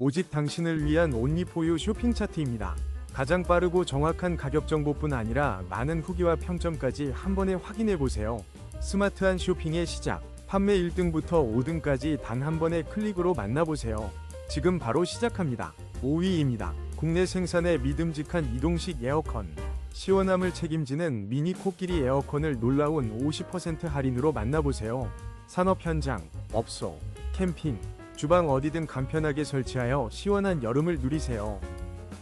오직 당신을 위한 온리포유 쇼핑 차트입니다. 가장 빠르고 정확한 가격 정보뿐 아니라 많은 후기와 평점까지 한 번에 확인해 보세요. 스마트한 쇼핑의 시작. 판매 1등부터 5등까지 단 한 번의 클릭으로 만나보세요. 지금 바로 시작합니다. 5위입니다. 국내 생산의 믿음직한 이동식 에어컨. 시원함을 책임지는 미니 코끼리 에어컨을 놀라운 50% 할인으로 만나보세요. 산업 현장, 업소, 캠핑, 주방 어디든 간편하게 설치하여 시원한 여름을 누리세요.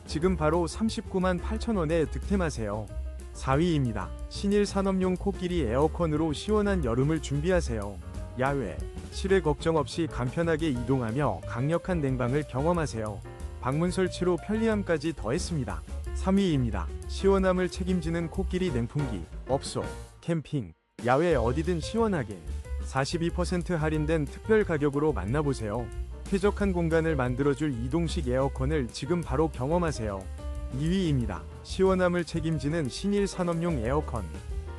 지금 바로 39만 8천원에 득템하세요. 4위입니다. 신일 산업용 코끼리 에어컨으로 시원한 여름을 준비하세요. 야외, 실외 걱정 없이 간편하게 이동하며 강력한 냉방을 경험하세요. 방문 설치로 편리함까지 더했습니다. 3위입니다. 시원함을 책임지는 코끼리 냉풍기, 업소, 캠핑, 야외 어디든 시원하게 42% 할인된 특별 가격으로 만나보세요. 쾌적한 공간을 만들어줄 이동식 에어컨을 지금 바로 경험하세요. 2위입니다. 시원함을 책임지는 신일 산업용 에어컨.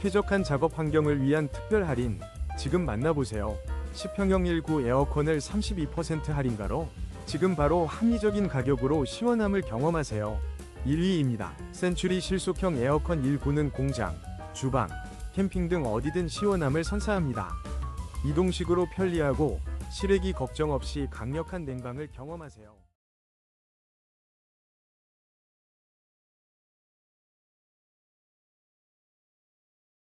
쾌적한 작업 환경을 위한 특별 할인. 지금 만나보세요. 10평형 19 에어컨을 32% 할인가로 지금 바로 합리적인 가격으로 시원함을 경험하세요. 1위입니다. 센츄리 실속형 에어컨 19는 공장, 주방, 캠핑 등 어디든 시원함을 선사합니다. 이동식으로 편리하고 실외기 걱정 없이 강력한 냉방을 경험하세요.